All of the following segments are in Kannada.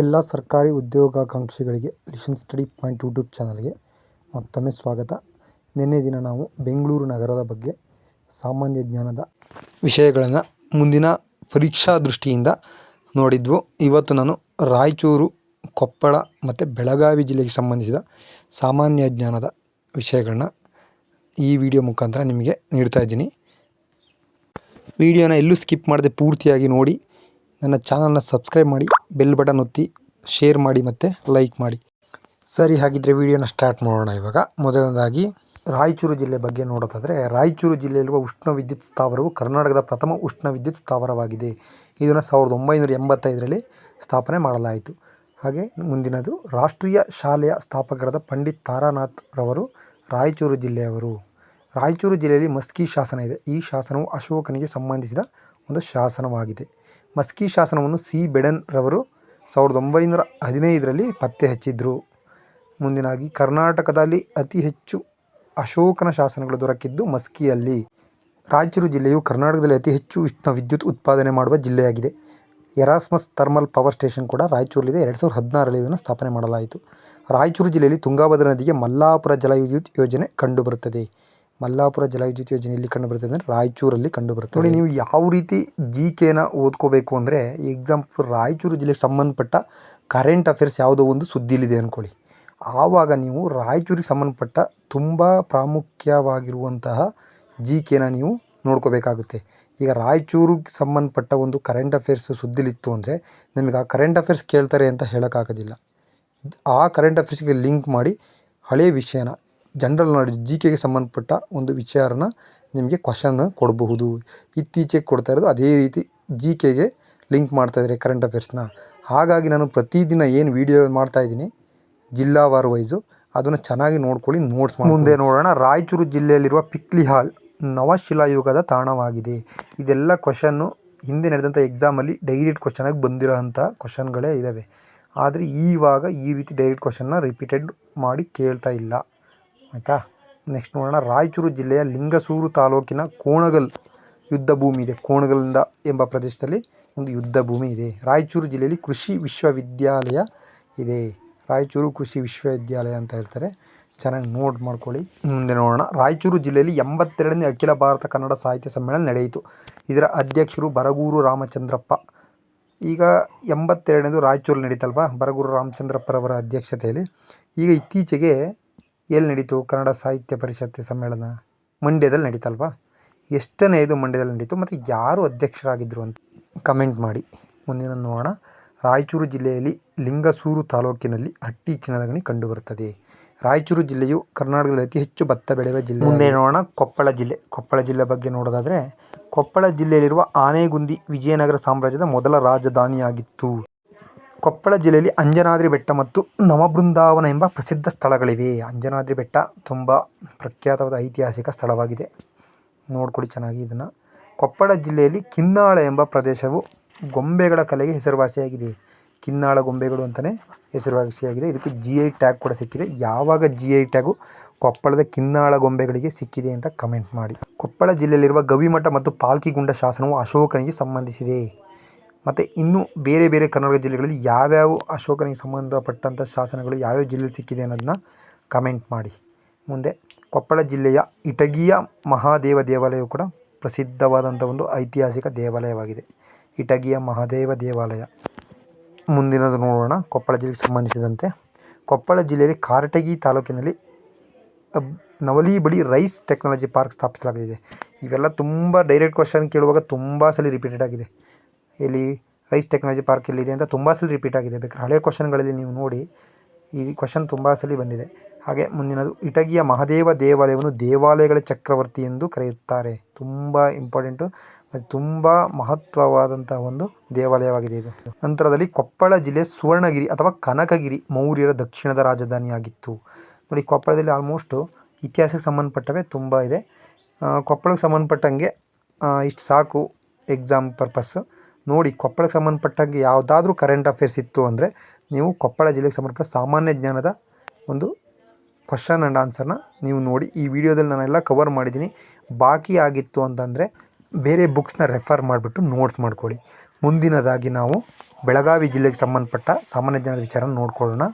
ಎಲ್ಲ ಸರ್ಕಾರಿ ಉದ್ಯೋಗಾಕಾಂಕ್ಷಿಗಳಿಗೆ ಲಿಸನ್ ಸ್ಟಡಿ ಪಾಯಿಂಟ್ ಯೂಟ್ಯೂಬ್ ಚಾನಲ್ಗೆ ಮತ್ತೊಮ್ಮೆ ಸ್ವಾಗತ. ನಿನ್ನೆ ದಿನ ನಾವು ಬೆಂಗಳೂರು ನಗರದ ಬಗ್ಗೆ ಸಾಮಾನ್ಯ ಜ್ಞಾನದ ವಿಷಯಗಳನ್ನು ಮುಂದಿನ ಪರೀಕ್ಷಾ ದೃಷ್ಟಿಯಿಂದ ನೋಡಿದ್ವು. ಇವತ್ತು ನಾನು ರಾಯಚೂರು, ಕೊಪ್ಪಳ ಮತ್ತು ಬೆಳಗಾವಿ ಜಿಲ್ಲೆಗೆ ಸಂಬಂಧಿಸಿದ ಸಾಮಾನ್ಯ ಜ್ಞಾನದ ವಿಷಯಗಳನ್ನ ಈ ವಿಡಿಯೋ ಮುಖಾಂತರ ನಿಮಗೆ ನೀಡ್ತಾ ಇದ್ದೀನಿ. ವಿಡಿಯೋನ ಎಲ್ಲೂ ಸ್ಕಿಪ್ ಮಾಡದೆ ಪೂರ್ತಿಯಾಗಿ ನೋಡಿ. ನನ್ನ ಚಾನಲ್ನ ಸಬ್ಸ್ಕ್ರೈಬ್ ಮಾಡಿ, ಬೆಲ್ ಬಟನ್ ಒತ್ತಿ, ಶೇರ್ ಮಾಡಿ ಮತ್ತು ಲೈಕ್ ಮಾಡಿ. ಸರಿ ಹಾಗಿದ್ದರೆ ವಿಡಿಯೋನ ಸ್ಟಾರ್ಟ್ ಮಾಡೋಣ ಇವಾಗ. ಮೊದಲನೇದಾಗಿ, ರಾಯಚೂರು ಜಿಲ್ಲೆ ಬಗ್ಗೆ ನೋಡೋದಾದರೆ, ರಾಯಚೂರು ಜಿಲ್ಲೆಯಲ್ಲಿರುವ ಉಷ್ಣ ವಿದ್ಯುತ್ ಸ್ಥಾವರವು ಕರ್ನಾಟಕದ ಪ್ರಥಮ ಉಷ್ಣ ವಿದ್ಯುತ್ ಸ್ಥಾವರವಾಗಿದೆ. ಇದನ್ನು ಸಾವಿರದ ಒಂಬೈನೂರ ಎಂಬತ್ತೈದರಲ್ಲಿ ಸ್ಥಾಪನೆ ಮಾಡಲಾಯಿತು. ಹಾಗೆ ಮುಂದಿನದು, ರಾಷ್ಟ್ರೀಯ ಶಾಲೆಯ ಸ್ಥಾಪಕರಾದ ಪಂಡಿತ್ ತಾರಾನಾಥ್ ರವರು ರಾಯಚೂರು ಜಿಲ್ಲೆಯವರು. ರಾಯಚೂರು ಜಿಲ್ಲೆಯಲ್ಲಿ ಮಸ್ಕಿ ಶಾಸನ ಇದೆ. ಈ ಶಾಸನವು ಅಶೋಕನಿಗೆ ಸಂಬಂಧಿಸಿದ ಒಂದು ಶಾಸನವಾಗಿದೆ. ಮಸ್ಕಿ ಶಾಸನವನ್ನು ಸಿ. ಬೆಡನ್ ರವರು ಸಾವಿರದ ಒಂಬೈನೂರ ಹದಿನೈದರಲ್ಲಿ ಪತ್ತೆ ಹಚ್ಚಿದ್ರು. ಮುಂದಿನಾಗಿ ಕರ್ನಾಟಕದಲ್ಲಿ ಅತಿ ಹೆಚ್ಚು ಅಶೋಕನ ಶಾಸನಗಳು ದೊರಕಿದ್ದು ಮಸ್ಕಿಯಲ್ಲಿ. ರಾಯಚೂರು ಜಿಲ್ಲೆಯು ಕರ್ನಾಟಕದಲ್ಲಿ ಅತಿ ಹೆಚ್ಚು ಉಷ್ಣ ವಿದ್ಯುತ್ ಉತ್ಪಾದನೆ ಮಾಡುವ ಜಿಲ್ಲೆಯಾಗಿದೆ. ಎರಾಸ್ಮಸ್ ಥರ್ಮಲ್ ಪವರ್ ಸ್ಟೇಷನ್ ಕೂಡ ರಾಯಚೂರಲ್ಲಿದೆ. ಎರಡು ಸಾವಿರದ ಹದಿನಾರರಲ್ಲಿ ಇದನ್ನು ಸ್ಥಾಪನೆ ಮಾಡಲಾಯಿತು. ರಾಯಚೂರು ಜಿಲ್ಲೆಯಲ್ಲಿ ತುಂಗಾಭದ್ರಾ ನದಿಗೆ ಮಲ್ಲಾಪುರ ಜಲವಿದ್ಯುತ್ ಯೋಜನೆ ಕಂಡುಬರುತ್ತದೆ. ಮಲ್ಲಾಪುರ ಜಲವಿದ್ಯುತ್ ಯೋಜನೆ ಕಂಡು ಬರ್ತದೆ ಅಂದರೆ ರಾಯಚೂರಲ್ಲಿ ಕಂಡುಬರುತ್ತದೆ ನೋಡಿ, ನೀವು ಯಾವ ರೀತಿ ಜಿ ಕೆನ ಓದ್ಕೋಬೇಕು ಅಂದರೆ ಎಕ್ಸಾಂಪಲ್ ರಾಯಚೂರು ಜಿಲ್ಲೆಗೆ ಸಂಬಂಧಪಟ್ಟ ಕರೆಂಟ್ ಅಫೇರ್ಸ್ ಯಾವುದೋ ಒಂದು ಸುದ್ದಿಲಿದೆ ಅಂದ್ಕೊಳ್ಳಿ ಆವಾಗ ನೀವು ರಾಯಚೂರಿಗೆ ಸಂಬಂಧಪಟ್ಟ ತುಂಬ ಪ್ರಾಮುಖ್ಯವಾಗಿರುವಂತಹ ಜಿ ಕೆನ ನೀವು ನೋಡ್ಕೋಬೇಕಾಗುತ್ತೆ. ಈಗ ರಾಯಚೂರಿಗೆ ಸಂಬಂಧಪಟ್ಟ ಒಂದು ಕರೆಂಟ್ ಅಫೇರ್ಸ್ ಸುದ್ದಿಲಿತ್ತು ಅಂದರೆ, ನಿಮಗೆ ಆ ಕರೆಂಟ್ ಅಫೇರ್ಸ್ ಕೇಳ್ತಾರೆ ಅಂತ ಹೇಳೋಕ್ಕಾಗೋದಿಲ್ಲ. ಆ ಕರೆಂಟ್ ಅಫೇರ್ಸ್ಗೆ ಲಿಂಕ್ ಮಾಡಿ ಹಳೆಯ ವಿಷಯನ ಜನರಲ್ ನಾಲೆಡ್ಜ್ ಜಿ ಕೆಗೆ ಸಂಬಂಧಪಟ್ಟ ಒಂದು ವಿಚಾರನ ನಿಮಗೆ ಕ್ವಶನ್ನ ಕೊಡಬಹುದು. ಇತ್ತೀಚೆಗೆ ಕೊಡ್ತಾ ಇರೋದು ಅದೇ ರೀತಿ ಜಿ ಕೆಗೆ ಲಿಂಕ್ ಮಾಡ್ತಾಯಿದ್ದಾರೆ ಕರೆಂಟ್ ಅಫೇರ್ಸ್ನ ಹಾಗಾಗಿ ನಾನು ಪ್ರತಿದಿನ ಏನು ವೀಡಿಯೋ ಮಾಡ್ತಾಯಿದ್ದೀನಿ ಜಿಲ್ಲಾವಾರು ವೈಸು ಅದನ್ನು ಚೆನ್ನಾಗಿ ನೋಡ್ಕೊಳ್ಳಿ ನೋಟ್ಸ್ ಮುಂದೆ ನೋಡೋಣ, ರಾಯಚೂರು ಜಿಲ್ಲೆಯಲ್ಲಿರುವ ಪಿಕ್ಲಿ ಹಾಲ್ ನವಶಿಲಾಯುಗದ ತಾಣವಾಗಿದೆ. ಇದೆಲ್ಲ ಕ್ವಶನ್ನು ಹಿಂದೆ ನಡೆದಂಥ ಎಕ್ಸಾಮಲ್ಲಿ ಡೈರೆಕ್ಟ್ ಕ್ವಶನಾಗಿ ಬಂದಿರೋ ಅಂಥ ಕ್ವಶನ್ಗಳೇ ಇದ್ದಾವೆ ಆದರೆ ಈವಾಗ ಈ ರೀತಿ ಡೈರೆಕ್ಟ್ ಕ್ವಶನ್ನ ರಿಪೀಟೆಡ್ ಮಾಡಿ ಕೇಳ್ತಾ ಇಲ್ಲ. ಆಯಿತಾ? ನೆಕ್ಸ್ಟ್ ನೋಡೋಣ. ರಾಯಚೂರು ಜಿಲ್ಲೆಯ ಲಿಂಗಸೂರು ತಾಲೂಕಿನ ಕೋಣಗಲ್ ಯುದ್ಧ ಭೂಮಿ ಇದೆ. ಕೋಣಗಲ್ನಿಂದ ಎಂಬ ಪ್ರದೇಶದಲ್ಲಿ ಒಂದು ಯುದ್ಧ ಭೂಮಿ ಇದೆ. ರಾಯಚೂರು ಜಿಲ್ಲೆಯಲ್ಲಿ ಕೃಷಿ ವಿಶ್ವವಿದ್ಯಾಲಯ ಇದೆ. ರಾಯಚೂರು ಕೃಷಿ ವಿಶ್ವವಿದ್ಯಾಲಯ ಅಂತ ಹೇಳ್ತಾರೆ. ಚೆನ್ನಾಗಿ ನೋಟ್ ಮಾಡ್ಕೊಳ್ಳಿ. ಮುಂದೆ ನೋಡೋಣ. ರಾಯಚೂರು ಜಿಲ್ಲೆಯಲ್ಲಿ ಎಂಬತ್ತೆರಡನೇ ಅಖಿಲ ಭಾರತ ಕನ್ನಡ ಸಾಹಿತ್ಯ ಸಮ್ಮೇಳನ ನಡೆಯಿತು. ಇದರ ಅಧ್ಯಕ್ಷರು ಬರಗೂರು ರಾಮಚಂದ್ರಪ್ಪ. ಈಗ ಎಂಬತ್ತೆರಡನೇದು ರಾಯಚೂರು ನಡೀತಲ್ವಾ? ಬರಗೂರು ರಾಮಚಂದ್ರಪ್ಪರವರ ಅಧ್ಯಕ್ಷತೆಯಲ್ಲಿ. ಈಗ ಇತ್ತೀಚೆಗೆ ಎಲ್ಲಿ ನಡೀತು? ಕನ್ನಡ ಸಾಹಿತ್ಯ ಪರಿಷತ್ತು ಸಮ್ಮೇಳನ ಮಂಡ್ಯದಲ್ಲಿ ನಡೀತಲ್ವಾ? ಇದು ಮಂಡ್ಯದಲ್ಲಿ ನಡೀತು ಮತ್ತು ಯಾರು ಅಧ್ಯಕ್ಷರಾಗಿದ್ದರು ಅಂತ ಕಮೆಂಟ್ ಮಾಡಿ. ಮುಂದಿನ ನೋಡೋಣ. ರಾಯಚೂರು ಜಿಲ್ಲೆಯಲ್ಲಿ ಲಿಂಗಸೂರು ತಾಲೂಕಿನಲ್ಲಿ ಹಟ್ಟಿ ಚಿನ್ನದ ಗಣಿ ಕಂಡುಬರುತ್ತದೆ. ರಾಯಚೂರು ಜಿಲ್ಲೆಯು ಕರ್ನಾಟಕದಲ್ಲಿ ಅತಿ ಹೆಚ್ಚು ಭತ್ತ ಬೆಳೆಯುವ ಜಿಲ್ಲೆ. ಮುಂದೆ ನೋಡೋಣ. ಕೊಪ್ಪಳ ಜಿಲ್ಲೆ. ಕೊಪ್ಪಳ ಜಿಲ್ಲೆ ಬಗ್ಗೆ ನೋಡೋದಾದರೆ ಕೊಪ್ಪಳ ಜಿಲ್ಲೆಯಲ್ಲಿರುವ ಆನೆಗುಂದಿ ವಿಜಯನಗರ ಸಾಮ್ರಾಜ್ಯದ ಮೊದಲ ರಾಜಧಾನಿಯಾಗಿತ್ತು. ಕೊಪ್ಪಳ ಜಿಲ್ಲೆಯಲ್ಲಿ ಅಂಜನಾದ್ರಿ ಬೆಟ್ಟ ಮತ್ತು ನವಬೃಂದಾವನ ಎಂಬ ಪ್ರಸಿದ್ಧ ಸ್ಥಳಗಳಿವೆ. ಅಂಜನಾದ್ರಿ ಬೆಟ್ಟ ತುಂಬ ಪ್ರಖ್ಯಾತವಾದ ಐತಿಹಾಸಿಕ ಸ್ಥಳವಾಗಿದೆ. ನೋಡ್ಕೊಳ್ಳಿ ಚೆನ್ನಾಗಿ ಇದನ್ನು. ಕೊಪ್ಪಳ ಜಿಲ್ಲೆಯಲ್ಲಿ ಕಿನ್ನಾಳ ಎಂಬ ಪ್ರದೇಶವು ಗೊಂಬೆಗಳ ಕಲೆಗೆ ಹೆಸರುವಾಸಿಯಾಗಿದೆ. ಕಿನ್ನಾಳ ಗೊಂಬೆಗಳು ಅಂತಲೇ ಹೆಸರುವಾಸಿಯಾಗಿದೆ. ಇದಕ್ಕೆ ಜಿ ಐ ಟ್ಯಾಗ್ ಕೂಡ ಸಿಕ್ಕಿದೆ. ಯಾವಾಗ ಜಿ ಐ ಟ್ಯಾಗು ಕೊಪ್ಪಳದ ಕಿನ್ನಾಳ ಗೊಂಬೆಗಳಿಗೆ ಸಿಕ್ಕಿದೆ ಅಂತ ಕಮೆಂಟ್ ಮಾಡಿ. ಕೊಪ್ಪಳ ಜಿಲ್ಲೆಯಲ್ಲಿರುವ ಗವಿಮಠ ಮತ್ತು ಪಾಲ್ಕಿಗುಂಡ ಶಾಸನವು ಅಶೋಕನಿಗೆ ಸಂಬಂಧಿಸಿದೆ. ಮತ್ತು ಇನ್ನೂ ಬೇರೆ ಬೇರೆ ಕರ್ನಾಟಕ ಜಿಲ್ಲೆಗಳಲ್ಲಿ ಯಾವ್ಯಾವ ಅಶೋಕನಿಗೆ ಸಂಬಂಧಪಟ್ಟಂಥ ಶಾಸನಗಳು ಯಾವ್ಯಾವ ಜಿಲ್ಲೆಯಲ್ಲಿ ಸಿಕ್ಕಿದೆ ಅನ್ನೋದನ್ನ ಕಮೆಂಟ್ ಮಾಡಿ. ಮುಂದೆ ಕೊಪ್ಪಳ ಜಿಲ್ಲೆಯ ಇಟಗಿಯ ಮಹಾದೇವ ದೇವಾಲಯವು ಕೂಡ ಪ್ರಸಿದ್ಧವಾದಂಥ ಒಂದು ಐತಿಹಾಸಿಕ ದೇವಾಲಯವಾಗಿದೆ. ಇಟಗಿಯ ಮಹಾದೇವ ದೇವಾಲಯ. ಮುಂದಿನದು ನೋಡೋಣ ಕೊಪ್ಪಳ ಜಿಲ್ಲೆಗೆ ಸಂಬಂಧಿಸಿದಂತೆ. ಕೊಪ್ಪಳ ಜಿಲ್ಲೆಯಲ್ಲಿ ಕಾರಟಗಿ ತಾಲೂಕಿನಲ್ಲಿ ನವಲಿ ಬಳಿ ರೈಸ್ ಟೆಕ್ನಾಲಜಿ ಪಾರ್ಕ್ ಸ್ಥಾಪಿಸಲಾಗಿದೆ. ಇವೆಲ್ಲ ತುಂಬ ಡೈರೆಕ್ಟ್ ಕ್ವಶನ್ ಕೇಳುವಾಗ ತುಂಬ ಸಲ ರಿಪೀಟೆಡ್ ಆಗಿದೆ. ಇಲ್ಲಿ ರೈಸ್ ಟೆಕ್ನಾಲಜಿ ಪಾರ್ಕ್ ಎಲ್ಲಿದೆ ಅಂತ ತುಂಬ ಸಲ ರಿಪೀಟ್ ಆಗಿದೆ. ಬೇಕಾದ್ರೆ ಹಳೆಯ ಕ್ವಶನ್ಗಳಲ್ಲಿ ನೀವು ನೋಡಿ ಈ ಕ್ವಶನ್ ತುಂಬ ಸಲ ಬಂದಿದೆ. ಹಾಗೆ ಮುಂದಿನದು, ಇಟಗಿಯ ಮಹಾದೇವ ದೇವಾಲಯವನ್ನು ದೇವಾಲಯಗಳ ಚಕ್ರವರ್ತಿ ಎಂದು ಕರೆಯುತ್ತಾರೆ. ತುಂಬ ಇಂಪಾರ್ಟೆಂಟು ಮತ್ತು ತುಂಬ ಮಹತ್ವವಾದಂಥ ಒಂದು ದೇವಾಲಯವಾಗಿದೆ ಇದು. ನಂತರದಲ್ಲಿ ಕೊಪ್ಪಳ ಜಿಲ್ಲೆ ಸುವರ್ಣಗಿರಿ ಅಥವಾ ಕನಕಗಿರಿ ಮೌರ್ಯರ ದಕ್ಷಿಣದ ರಾಜಧಾನಿಯಾಗಿತ್ತು. ನೋಡಿ, ಕೊಪ್ಪಳದಲ್ಲಿ ಆಲ್ಮೋಸ್ಟು ಇತಿಹಾಸಕ್ಕೆ ಸಂಬಂಧಪಟ್ಟವೇ ತುಂಬ ಇದೆ. ಕೊಪ್ಪಳಕ್ಕೆ ಸಂಬಂಧಪಟ್ಟಂಗೆ ಇಷ್ಟು ಸಾಕು ಎಕ್ಸಾಮ್ ಪರ್ಪಸ್ಸು ನೋಡಿ ಕೊಪ್ಪಳಕ್ಕೆ ಸಂಬಂಧಪಟ್ಟಂಗೆ ಯಾವುದಾದ್ರೂ ಕರೆಂಟ್ ಅಫೇರ್ಸ್ ಇತ್ತು ಅಂದರೆ ನೀವು ಕೊಪ್ಪಳ ಜಿಲ್ಲೆಗೆ ಸಂಬಂಧಪಟ್ಟ ಸಾಮಾನ್ಯ ಜ್ಞಾನದ ಒಂದು ಕ್ವಶನ್ ಆ್ಯಂಡ್ ಆನ್ಸರ್ನ ನೀವು ನೋಡಿ. ಈ ವಿಡಿಯೋದಲ್ಲಿ ನಾನೆಲ್ಲ ಕವರ್ ಮಾಡಿದ್ದೀನಿ. ಬಾಕಿ ಆಗಿತ್ತು ಅಂತಂದರೆ ಬೇರೆ ಬುಕ್ಸ್ನ ರೆಫರ್ ಮಾಡಿಬಿಟ್ಟು ನೋಟ್ಸ್ ಮಾಡ್ಕೊಳ್ಳಿ. ಮುಂದಿನದಾಗಿ ನಾವು ಬೆಳಗಾವಿ ಜಿಲ್ಲೆಗೆ ಸಂಬಂಧಪಟ್ಟ ಸಾಮಾನ್ಯ ಜ್ಞಾನದ ವಿಚಾರ ನೋಡ್ಕೊಳ್ಳೋಣ.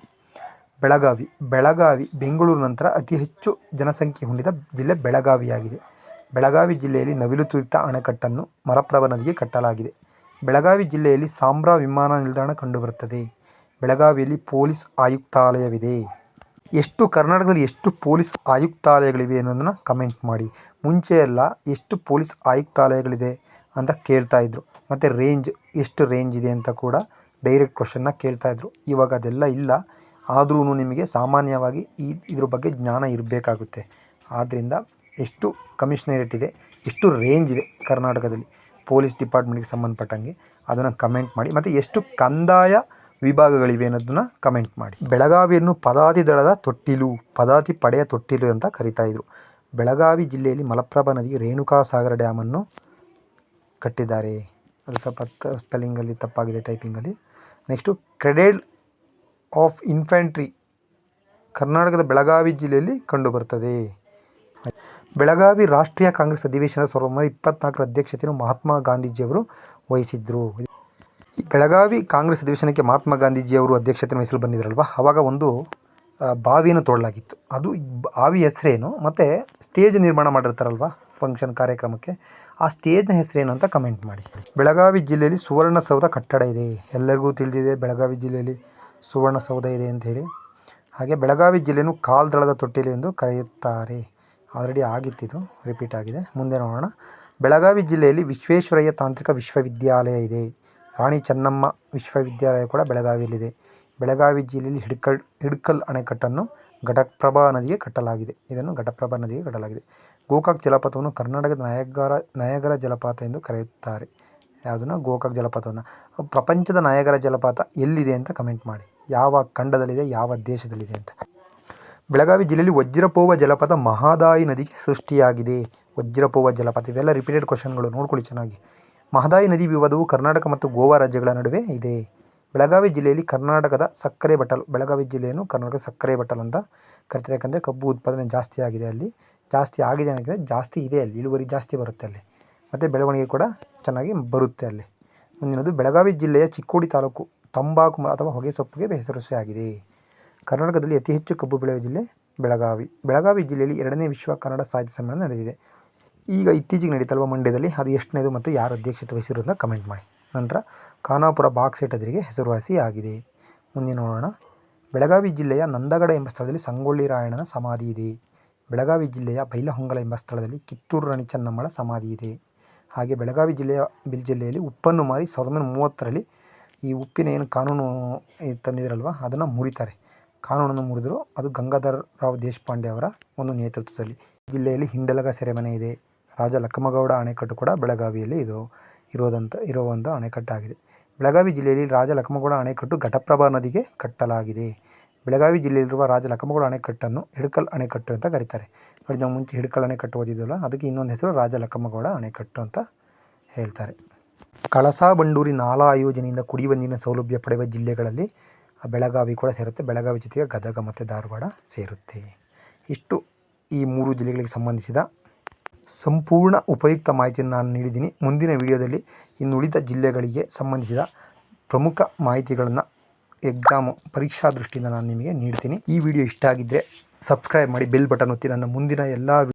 ಬೆಳಗಾವಿ ಬೆಳಗಾವಿ, ಬೆಂಗಳೂರು ನಂತರ ಅತಿ ಹೆಚ್ಚು ಜನಸಂಖ್ಯೆ ಹೊಂದಿದ ಜಿಲ್ಲೆ ಬೆಳಗಾವಿಯಾಗಿದೆ. ಬೆಳಗಾವಿ ಜಿಲ್ಲೆಯಲ್ಲಿ ನವಿಲು ತುರಿತ ಅಣೆಕಟ್ಟನ್ನು ಮಲಪ್ರಭಾ ನದಿಗೆ ಕಟ್ಟಲಾಗಿದೆ. ಬೆಳಗಾವಿ ಜಿಲ್ಲೆಯಲ್ಲಿ ಸಾಂಬ್ರ ವಿಮಾನ ನಿಲ್ದಾಣ ಕಂಡುಬರುತ್ತದೆ. ಬೆಳಗಾವಿಯಲ್ಲಿ ಪೊಲೀಸ್ ಆಯುಕ್ತಾಲಯವಿದೆ. ಎಷ್ಟು ಕರ್ನಾಟಕದಲ್ಲಿ ಎಷ್ಟು ಪೊಲೀಸ್ ಆಯುಕ್ತಾಲಯಗಳಿವೆ ಅನ್ನೋದನ್ನು ಕಮೆಂಟ್ ಮಾಡಿ. ಮುಂಚೆ ಎಲ್ಲ ಎಷ್ಟು ಪೊಲೀಸ್ ಆಯುಕ್ತಾಲಯಗಳಿದೆ ಅಂತ ಕೇಳ್ತಾ ಇದ್ರು. ಮತ್ತು ರೇಂಜ್, ಎಷ್ಟು ರೇಂಜ್ ಇದೆ ಅಂತ ಕೂಡ ಡೈರೆಕ್ಟ್ ಕ್ವಶನ್ನ ಕೇಳ್ತಾಯಿದ್ರು ಇವಾಗ ಅದೆಲ್ಲ ಇಲ್ಲ. ಆದ್ರೂ ನಿಮಗೆ ಸಾಮಾನ್ಯವಾಗಿ ಈ ಇದ್ರ ಬಗ್ಗೆ ಜ್ಞಾನ ಇರಬೇಕಾಗುತ್ತೆ. ಆದ್ದರಿಂದ ಎಷ್ಟು ಕಮಿಷನರೇಟ್ ಇದೆ, ಎಷ್ಟು ರೇಂಜ್ ಇದೆ ಕರ್ನಾಟಕದಲ್ಲಿ. ಪೊಲೀಸ್ ಡಿಪಾರ್ಟ್ಮೆಂಟ್ಗೆ ಸಂಬಂಧಪಟ್ಟಂಗೆ ಅದನ್ನು ಕಮೆಂಟ್ ಮಾಡಿ, ಮತ್ತು ಎಷ್ಟು ಕಂದಾಯ ವಿಭಾಗಗಳಿವೆ ಅನ್ನೋದನ್ನ ಕಮೆಂಟ್ ಮಾಡಿ. ಬೆಳಗಾವಿಯನ್ನು ಪದಾತಿ ದಳದ ತೊಟ್ಟಿಲು, ಪದಾತಿ ಪಡೆಯ ತೊಟ್ಟಿಲು ಅಂತ ಕರಿತಾ ಇದ್ರು. ಬೆಳಗಾವಿ ಜಿಲ್ಲೆಯಲ್ಲಿ ಮಲಪ್ರಭಾ ನದಿಗೆ ರೇಣುಕಾ ಸಾಗರ ಡ್ಯಾಮನ್ನು ಕಟ್ಟಿದ್ದಾರೆ. ಅದು ಸ್ವಲ್ಪ ಸ್ಪೆಲ್ಲಿಂಗಲ್ಲಿ ತಪ್ಪಾಗಿದೆ ಟೈಪಿಂಗಲ್ಲಿ ನೆಕ್ಸ್ಟು ಕ್ರೆಡೆಡ್ ಆಫ್ ಇನ್ಫ್ಯಾಂಟ್ರಿ ಕರ್ನಾಟಕದ ಬೆಳಗಾವಿ ಜಿಲ್ಲೆಯಲ್ಲಿ ಕಂಡುಬರುತ್ತದೆ ಬೆಳಗಾವಿ ರಾಷ್ಟ್ರೀಯ ಕಾಂಗ್ರೆಸ್ ಅಧಿವೇಶನ ಸಾವಿರದ ಒಂಬೈನೂರ ಇಪ್ಪತ್ನಾಲ್ಕರ ಅಧ್ಯಕ್ಷತೆಯನ್ನು ಮಹಾತ್ಮ ಗಾಂಧೀಜಿಯವರು ವಹಿಸಿದ್ದರು ಈ ಬೆಳಗಾವಿ ಕಾಂಗ್ರೆಸ್ ಅಧಿವೇಶನಕ್ಕೆ ಮಹಾತ್ಮ ಗಾಂಧೀಜಿಯವರು ಅಧ್ಯಕ್ಷತೆಯನ್ನು ವಹಿಸಲು ಬಂದಿದ್ರಲ್ವ? ಆವಾಗ ಒಂದು ಬಾವಿಯನ್ನು ತೋಡಲಾಗಿತ್ತು ಅದು ಬಾವಿ ಹೆಸರೇನು? ಮತ್ತು ಸ್ಟೇಜ್ ನಿರ್ಮಾಣ ಮಾಡಿರ್ತಾರಲ್ವ ಫಂಕ್ಷನ್ ಕಾರ್ಯಕ್ರಮಕ್ಕೆ? ಆ ಸ್ಟೇಜ್ನ ಹೆಸರೇನು ಅಂತ ಕಮೆಂಟ್ ಮಾಡಿ. ಬೆಳಗಾವಿ ಜಿಲ್ಲೆಯಲ್ಲಿ ಸುವರ್ಣಸೌಧ ಕಟ್ಟಡ ಇದೆ. ಎಲ್ಲರಿಗೂ ತಿಳಿದಿದೆ ಬೆಳಗಾವಿ ಜಿಲ್ಲೆಯಲ್ಲಿ ಸುವರ್ಣಸೌಧ ಇದೆ ಅಂತ ಹೇಳಿ. ಹಾಗೆ ಬೆಳಗಾವಿ ಜಿಲ್ಲೆಯನ್ನು ಕಾಲ್ದಳದ ತೊಟ್ಟಿಲು ಎಂದು ಕರೆಯುತ್ತಾರೆ. ಆಲ್ರೆಡಿ ಆಗಿತ್ತಿದು ರಿಪೀಟ್ ಆಗಿದೆ. ಮುಂದೆ ನೋಡೋಣ. ಬೆಳಗಾವಿ ಜಿಲ್ಲೆಯಲ್ಲಿ ವಿಶ್ವೇಶ್ವರಯ್ಯ ತಾಂತ್ರಿಕ ವಿಶ್ವವಿದ್ಯಾಲಯ ಇದೆ. ರಾಣಿ ಚೆನ್ನಮ್ಮ ವಿಶ್ವವಿದ್ಯಾಲಯ ಕೂಡ ಬೆಳಗಾವಿಯಲ್ಲಿದೆ. ಬೆಳಗಾವಿ ಜಿಲ್ಲೆಯಲ್ಲಿ ಹಿಡ್ಕಲ್ ಹಿಡ್ಕಲ್ ಅಣೆಕಟ್ಟನ್ನು ಘಟಪ್ರಭಾ ನದಿಗೆ ಕಟ್ಟಲಾಗಿದೆ. ಇದನ್ನು ಘಟಪ್ರಭಾ ನದಿಗೆ ಕಟ್ಟಲಾಗಿದೆ. ಗೋಕಾಕ್ ಜಲಪಾತವನ್ನು ಕರ್ನಾಟಕದ ನಯಗರ ನಯಗರ ಜಲಪಾತ ಎಂದು ಕರೆಯುತ್ತಾರೆ. ಯಾವುದನ್ನು? ಗೋಕಾಕ್ ಜಲಪಾತವನ್ನು. ಪ್ರಪಂಚದ ನಯಗರ ಜಲಪಾತ ಎಲ್ಲಿದೆ ಅಂತ ಕಮೆಂಟ್ ಮಾಡಿ. ಯಾವ ಖಂಡದಲ್ಲಿದೆ? ಯಾವ ದೇಶದಲ್ಲಿದೆ ಅಂತ. ಬೆಳಗಾವಿ ಜಿಲ್ಲೆಯಲ್ಲಿ ವಜ್ರಪೋವ ಜಲಪಾತ ಮಹದಾಯಿ ನದಿಗೆ ಸೃಷ್ಟಿಯಾಗಿದೆ. ವಜ್ರಪೋವ ಜಲಪಾತ, ಇವೆಲ್ಲ ರಿಪೀಟೆಡ್ ಕ್ವಶನ್ಗಳು ನೋಡ್ಕೊಳ್ಳಿ ಚೆನ್ನಾಗಿ. ಮಹದಾಯಿ ನದಿ ವಿವಾದವು ಕರ್ನಾಟಕ ಮತ್ತು ಗೋವಾ ರಾಜ್ಯಗಳ ನಡುವೆ ಇದೆ. ಬೆಳಗಾವಿ ಜಿಲ್ಲೆಯಲ್ಲಿ ಕರ್ನಾಟಕದ ಸಕ್ಕರೆ ಬಟ್ಟಲು, ಬೆಳಗಾವಿ ಜಿಲ್ಲೆಯನ್ನು ಕರ್ನಾಟಕದ ಸಕ್ಕರೆ ಬಟ್ಟಲು ಅಂತ ಕರಿತಾರೆ. ಯಾಕಂದರೆ ಕಬ್ಬು ಉತ್ಪಾದನೆ ಜಾಸ್ತಿ ಆಗಿದೆ ಅಲ್ಲಿ. ಜಾಸ್ತಿ ಆಗಿದೆ ಅನ್ನೋಕ್ಕಿಂತ ಜಾಸ್ತಿ ಇದೆ ಅಲ್ಲಿ. ಇಳುವರಿ ಜಾಸ್ತಿ ಬರುತ್ತೆ ಅಲ್ಲಿ. ಮತ್ತು ಬೆಳವಣಿಗೆ ಕೂಡ ಚೆನ್ನಾಗಿ ಬರುತ್ತೆ ಅಲ್ಲಿ. ಮುಂದಿನದು ಬೆಳಗಾವಿ ಜಿಲ್ಲೆಯ ಚಿಕ್ಕೋಡಿ ತಾಲೂಕು, ತಂಬಾಕು ಅಥವಾ ಹೊಗೆಸೊಪ್ಪಿಗೆ ಹೆಸರುವಾಸಿಯಾಗಿದೆ. ಕರ್ನಾಟಕದಲ್ಲಿ ಅತಿ ಹೆಚ್ಚು ಕಬ್ಬು ಬೆಳೆಯುವ ಜಿಲ್ಲೆ ಬೆಳಗಾವಿ. ಬೆಳಗಾವಿ ಜಿಲ್ಲೆಯಲ್ಲಿ ಎರಡನೇ ವಿಶ್ವ ಕನ್ನಡ ಸಾಹಿತ್ಯ ಸಮ್ಮೇಳನ ನಡೆದಿದೆ. ಈಗ ಇತ್ತೀಚೆಗೆ ನಡೀತಲ್ವ ಮಂಡ್ಯದಲ್ಲಿ ಅದು ಎಷ್ಟನೇದು ಮತ್ತು ಯಾರು ಅಧ್ಯಕ್ಷತೆ ವಹಿಸಿರೋದನ್ನ ಕಮೆಂಟ್ ಮಾಡಿ. ನಂತರ ಖಾನಾಪುರ ಬಾಕ್ಸೆಟ್ ಹೆಸರುವಾಸಿ ಹೆಸರುವಾಸಿಯಾಗಿದೆ ಮುಂದೆ ನೋಡೋಣ. ಬೆಳಗಾವಿ ಜಿಲ್ಲೆಯ ನಂದಗಡ ಎಂಬ ಸ್ಥಳದಲ್ಲಿ ಸಂಗೊಳ್ಳಿ ರಾಯಣ್ಣನ ಸಮಾಧಿ ಇದೆ. ಬೆಳಗಾವಿ ಜಿಲ್ಲೆಯ ಬೈಲಹೊಂಗಲ ಎಂಬ ಸ್ಥಳದಲ್ಲಿ ಕಿತ್ತೂರು ರಾಣಿ ಚೆನ್ನಮ್ಮಳ ಸಮಾಧಿ ಇದೆ. ಹಾಗೆ ಬೆಳಗಾವಿ ಜಿಲ್ಲೆಯ ಬಿಲ್ ಜಿಲ್ಲೆಯಲ್ಲಿ ಉಪ್ಪನ್ನು ಮಾರಿ ಸಾವಿರದ ಒಂಬೈನೂರ ಮೂವತ್ತರಲ್ಲಿ ಈ ಉಪ್ಪಿನ ಏನು ಕಾನೂನು ತಂದಿದ್ರಲ್ವ, ಅದನ್ನು ಮುರಿತಾರೆ. ಕಾನೂನನ್ನು ಮುರಿದ್ರು ಅದು ಗಂಗಾಧರ್ ರಾವ್ ದೇಶಪಾಂಡೆ ಅವರ ಒಂದು ನೇತೃತ್ವದಲ್ಲಿ. ಜಿಲ್ಲೆಯಲ್ಲಿ ಹಿಂಡಲಗ ಸೆರೆಮನೆ ಇದೆ. ರಾಜ ಲಕ್ಕಮಗೌಡ ಅಣೆಕಟ್ಟು ಕೂಡ ಬೆಳಗಾವಿಯಲ್ಲಿ ಇದು ಇರೋದಂತ, ಇರೋ ಒಂದು ಅಣೆಕಟ್ಟಾಗಿದೆ. ಬೆಳಗಾವಿ ಜಿಲ್ಲೆಯಲ್ಲಿ ರಾಜ ಲಕ್ಕಮಗೌಡ ಅಣೆಕಟ್ಟು ಘಟಪ್ರಭಾ ನದಿಗೆ ಕಟ್ಟಲಾಗಿದೆ. ಬೆಳಗಾವಿ ಜಿಲ್ಲೆಯಲ್ಲಿರುವ ರಾಜ ಲಕ್ಕಮಗೌಡ ಅಣೆಕಟ್ಟನ್ನು ಹಿಡ್ಕಲ್ ಅಣೆಕಟ್ಟು ಅಂತ ಕರೀತಾರೆ. ನೋಡಿ, ನಾವು ಮುಂಚೆ ಹಿಡ್ಕಲ್ ಅಣೆಕಟ್ಟು ಓದಿದ್ದಲ್ಲ ಅದಕ್ಕೆ ಇನ್ನೊಂದು ಹೆಸರು ರಾಜ ಲಕ್ಕಮಗೌಡ ಅಣೆಕಟ್ಟು ಅಂತ ಹೇಳ್ತಾರೆ. ಕಳಸಾ ಬಂಡೂರಿ ನಾಲಾ ಯೋಜನೆಯಿಂದ ಕುಡಿಯುವ ನೀರಿನ ಸೌಲಭ್ಯ ಪಡೆಯುವ ಜಿಲ್ಲೆಗಳಲ್ಲಿ ಬೆಳಗಾವಿ ಕೂಡ ಸೇರುತ್ತೆ. ಬೆಳಗಾವಿ ಜೊತೆಗೆ ಗದಗ ಮತ್ತು ಧಾರವಾಡ ಸೇರುತ್ತೆ. ಇಷ್ಟು ಈ ಮೂರು ಜಿಲ್ಲೆಗಳಿಗೆ ಸಂಬಂಧಿಸಿದ ಸಂಪೂರ್ಣ ಉಪಯುಕ್ತ ಮಾಹಿತಿಯನ್ನು ನಾನು ನೀಡಿದ್ದೀನಿ. ಮುಂದಿನ ವಿಡಿಯೋದಲ್ಲಿ ಇನ್ನುಳಿದ ಜಿಲ್ಲೆಗಳಿಗೆ ಸಂಬಂಧಿಸಿದ ಪ್ರಮುಖ ಮಾಹಿತಿಗಳನ್ನು ಎಕ್ಸಾಮು ಪರೀಕ್ಷಾ ದೃಷ್ಟಿಯಿಂದ ನಾನು ನಿಮಗೆ ನೀಡ್ತೀನಿ. ಈ ವಿಡಿಯೋ ಇಷ್ಟ ಆಗಿದ್ದರೆ ಸಬ್ಸ್ಕ್ರೈಬ್ ಮಾಡಿ, ಬೆಲ್ ಬಟನ್ ಒತ್ತಿ. ನನ್ನ ಮುಂದಿನ ಎಲ್ಲ